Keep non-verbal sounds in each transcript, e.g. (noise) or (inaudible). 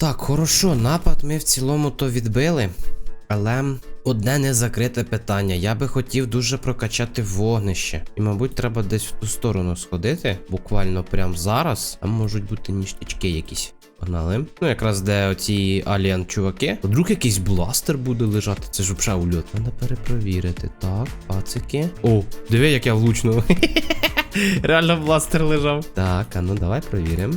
Так, хорошо, напад ми в цілому то відбили. Але одне не закрите питання. Я би хотів дуже прокачати вогнище. І, мабуть, треба десь в ту сторону сходити. Буквально прямо зараз. Там можуть бути ніштячки якісь. Погнали. Ну, якраз де оці аліан чуваки. Вдруг якийсь бластер буде лежати. Це ж взагалі ульот. Треба перепровірити. Так, пацики. О, диви, як я влучно. (laughs) Реально бластер лежав. Так, а ну давай провіримо.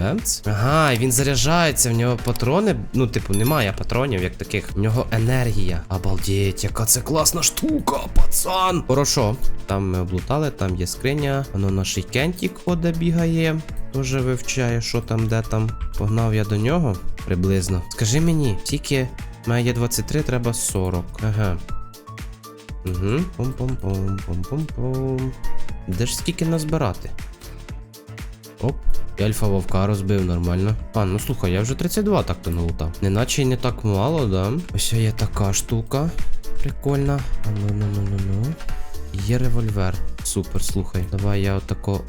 Бемц. Ага, він заряджається, в нього патрони. Ну, типу, немає патронів, як таких. В нього енергія. Обалдеть, яка це класна штука, пацан. Хорошо. Там ми облутали, там є скриня. Воно наш кентік ходить, бігає. Тоже вивчає, що там, де там. Погнав я до нього приблизно. Скажи мені, тільки має є 23, треба 40. Ага. Угу. Пум-пум-пум, пум-пум-пум. Де ж скільки назбирати? Оп. І альфа вовка розбив нормально. А, ну слухай, я вже 32 так-то налутав. Неначе й не так мало, да? Ось є така штука. Прикольна. А ну ну ну ну ну. Є револьвер. Супер, слухай. Давай я отако.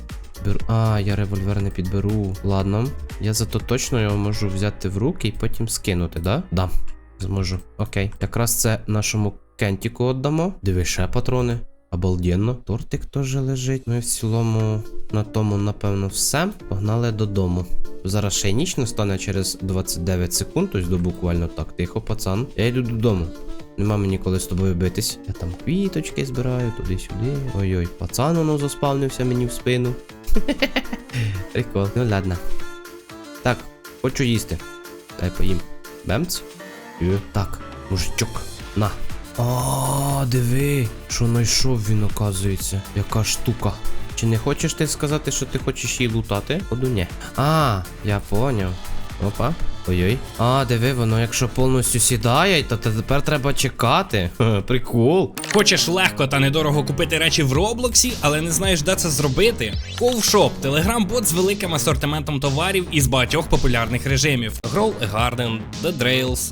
Беру. А, я револьвер не підберу. Ладно. Я зато точно його можу взяти в руки і потім скинути, да? Да. Зможу. Окей. Якраз це нашому кентіку віддамо. Диви, ще патрони. Обалденно. Тортик теж лежить. Ну і в цілому на тому, напевно, все. Погнали додому. Зараз ще й ніч настане через 29 секунд, тобто буквально так. Тихо, пацан. Я йду додому. Нема мені коли з тобою битись. Я там квіточки збираю, туди-сюди. Ой-ой, пацан воно заспавнився мені в спину. (laughs) Прикол. Ну ладно. Так, хочу їсти. Дай поїм. Бемц. Так, мужичок. На. А, диви, що знайшов він, оказується. Яка штука. Чи не хочеш ти сказати, що ти хочеш її лутати? Поду ні. А, я поняв. Опа. Ой-ой. А, диви, воно якщо повністю сідає, то тепер треба чекати. Ха, Прикол. Хочеш легко та недорого купити речі в Роблоксі, але не знаєш, де це зробити? Ковшоп телеграм-бот з великим асортиментом товарів із багатьох популярних режимів: Grow a Garden, The Drails,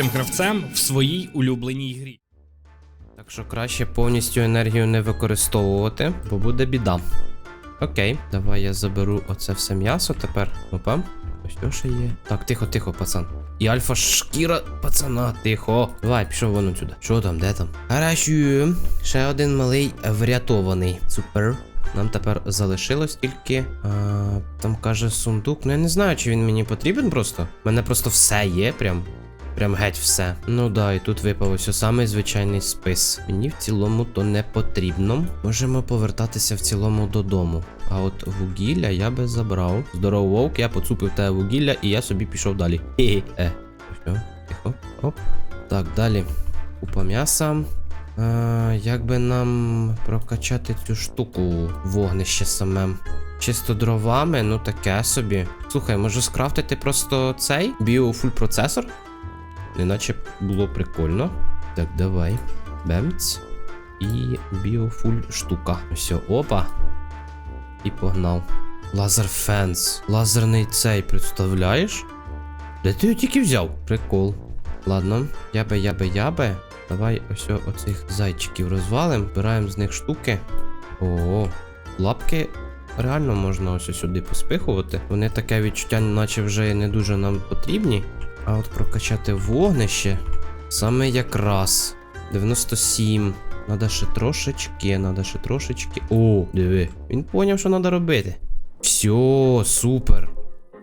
найкрутішим гравцем в своїй улюбленій грі. Так що краще повністю енергію не використовувати, бо буде біда. Окей, давай я заберу оце все м'ясо тепер. Опа. То ще є. Так, тихо, тихо, пацан. І альфа шкіра, пацана, тихо. Давай, пішов вон отсюда. Що там, де там? Хорошо. Ще один малий врятований. Супер. Нам тепер залишилось тільки. А, там каже сундук. Ну я не знаю, чи він мені потрібен просто. У мене просто все є, прям. Прям геть все. Ну да, і тут випав ось самий звичайний спис. Мені в цілому то не потрібно. Можемо повертатися в цілому додому. А от вугілля я би забрав. Здорово, вовк, я поцупив те вугілля і я собі пішов далі. Хе-хе. Е, все, тихо. Оп. Так, далі. Купа м'яса. Е, як би нам прокачати цю штуку вогнище саме? Чисто дровами, ну таке собі. Слухай, може скрафтити просто цей біофуль процесор? Неначе було прикольно. Так, давай. Бемц. І біофуль штука. Все, опа. І погнав. Лазер фенс. Лазерний цей, представляєш? Де ти його тільки взяв? Прикол. Ладно, я би, я би, я би. Давай ось оцих зайчиків розвалим, збираємо з них штуки. О, лапки реально можна ось сюди поспихувати. Вони таке відчуття, наче вже не дуже нам потрібні. А от прокачати вогнище саме якраз 97. Надо ще трошечки, надо ще трошечки. О, диви. Він поняв, що треба робити. Все, супер.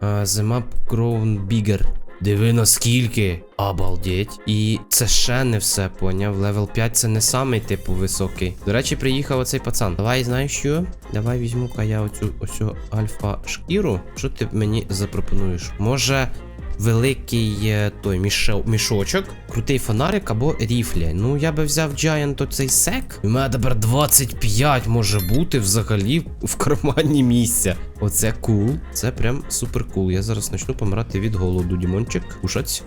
А, зима grown bigger. Диви наскільки. Обалдеть. І це ще не все, поняв. Левел 5 це не самий типу високий. До речі, приїхав оцей пацан. Давай, знаєш що? Давай візьму-ка я оцю ось альфа шкіру. Що ти мені запропонуєш? Може. Великий е, той мішо- мішочок, крутий фонарик або ріфлі. Ну, я би взяв Giant оцей сек. У мене тепер 25 може бути взагалі в кармані місця. Оце кул. Це прям супер кул. Я зараз почну помирати від голоду, Дімончик. Кушать.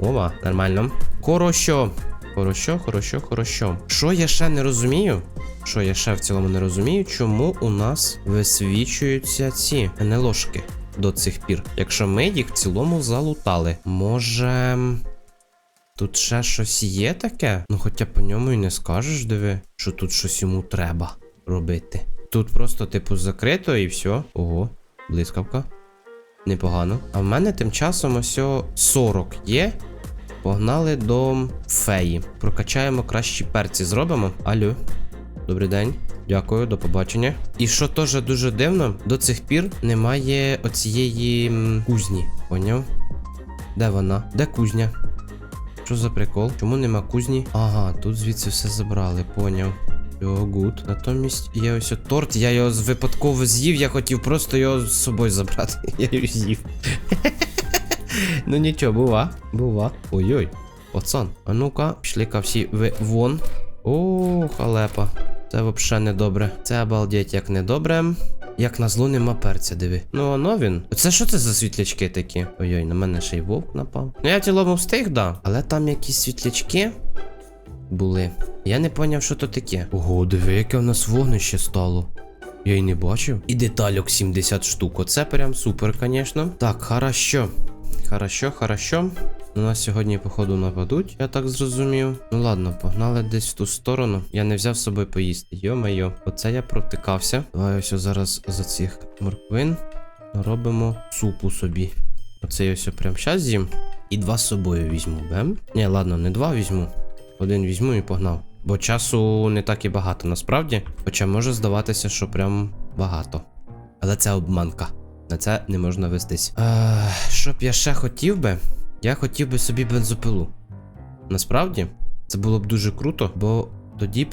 Ова, нормально. Хорошо. Хорошо, хорошо, хорошо. Що я ще не розумію? Що я ще в цілому не розумію, чому у нас висвічуються ці НЛОшки до цих пір, якщо ми їх в цілому залутали. Може. Тут ще щось є таке? Ну, хоча по ньому і не скажеш, диви, що тут щось йому треба робити. Тут просто, типу, закрито і все. Ого, блискавка. Непогано. А в мене тим часом ось 40 є. Погнали до феї. Прокачаємо кращі перці. Зробимо. Алло. Добрий день. Дякую, до побачення. І що теж дуже дивно, до цих пір немає оцієї кузні. Поняв? Де вона? Де кузня? Що за прикол? Чому нема кузні? Ага, тут звідси все забрали, поняв. Його гуд. Натомість є ось торт, я його випадково з'їв, я хотів просто його з собою забрати. (laughs) Я його з'їв. (laughs) ну нічого, бува, бува. Ой-ой, пацан. А ну-ка, пішли-ка всі ви вон. О, халепа. Це взагалі не добре. Це обалдеть як не добре. Як на зло нема перця, диви. Ну, оно він. Це що це за світлячки такі? Ой-ой, на мене ще й вовк напав. Ну я в встиг, да. Але там якісь світлячки були. Я не поняв, що то таке. Ого, диви, яке в нас вогнище стало. Я й не бачив. І детальок 70 штук. Оце прям супер, звісно. Так, хорошо. Хорошо, хорошо. На нас сьогодні, походу, нападуть, я так зрозумів. Ну ладно, погнали десь в ту сторону. Я не взяв з собою поїсти. Йо-майо, оце я провтикався. Давай ось зараз за цих морквин робимо супу собі. Оце я ось прям щас з'їм. І два з собою візьму, бем? Ні, ладно, не два візьму. Один візьму і погнав. Бо часу не так і багато насправді. Хоча може здаватися, що прям багато. Але це обманка. На це не можна вестись. Е, що б я ще хотів би? Я хотів би собі бензопилу. Насправді, це було б дуже круто, бо тоді б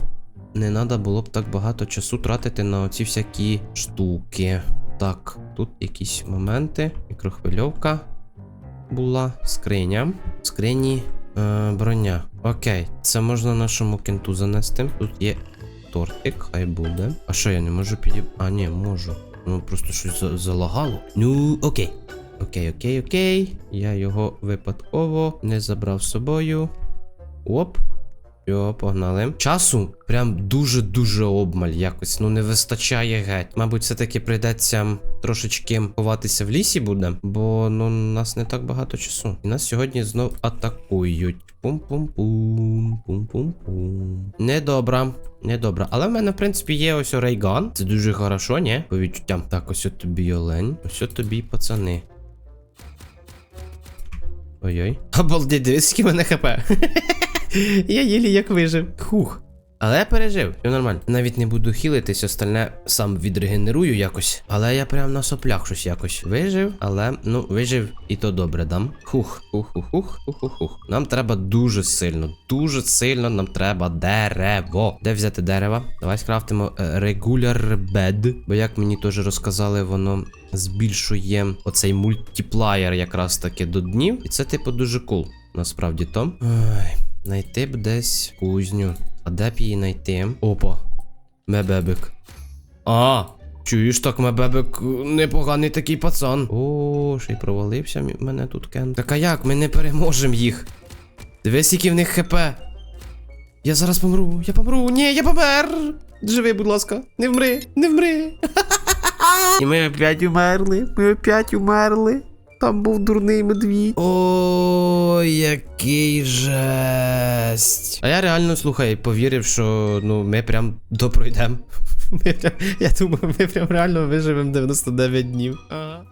не треба було б так багато часу тратити на оці всякі штуки. Так, тут якісь моменти. Мікрохвильовка була. Скриня. Скрині е, броня. Окей, це можна нашому кенту занести. Тут є тортик, хай буде. А що я не можу підіб... А, ні, можу. Ну просто щось залагало. Ну, окей. Окей, окей, окей. Я його випадково не забрав з собою. Оп. Йо, погнали. Часу прям дуже-дуже обмаль якось. Ну не вистачає геть. Мабуть, все-таки прийдеться трошечки ховатися в лісі буде, бо ну нас не так багато часу. І нас сьогодні знов атакують. Пум-пум-пум, пум-пум-пум. Недобра, недобра. Але в мене, в принципі, є ось рейган. Це дуже хорошо, ні? По відчуттям. Так, ось от тобі олень. Ось от тобі пацани. Ой-ой. Обалдеть, дивись, скільки мене хп. (laughs) (laughs) Я єлі як вижив. Хух. Але я пережив, все нормально. Навіть не буду хілитись, остальне сам відрегенерую якось. Але я прям на соплях щось якось вижив. Але ну вижив і то добре дам. Хух, хух, хух, хух, хух, хух. Нам треба дуже сильно, дуже сильно нам треба дерево. Де взяти дерево? Давай скрафтимо regular bed. Бо як мені теж розказали, воно збільшує оцей мультиплаєр якраз таки до днів. І це, типу, дуже кул. Насправді то. Ой, знайти б десь кузню. А де б її знайти? Опа. Мебебик. А, чуєш так, мебебик непоганий такий пацан. О, ще й провалився мене тут кен. Так а як? Ми не переможемо їх. Дивись, які в них хп. Я зараз помру, я помру. Ні, я помер. Живи, будь ласка. Не вмри, не вмри. (laughs) І ми опять умерли. Ми опять умерли. Там був дурний медвідь. О, який жесть. А я реально слухай, повірив, що ну ми прям допройдемо. (laughs) Я думаю, ми прям реально виживемо 99 днів. Ага.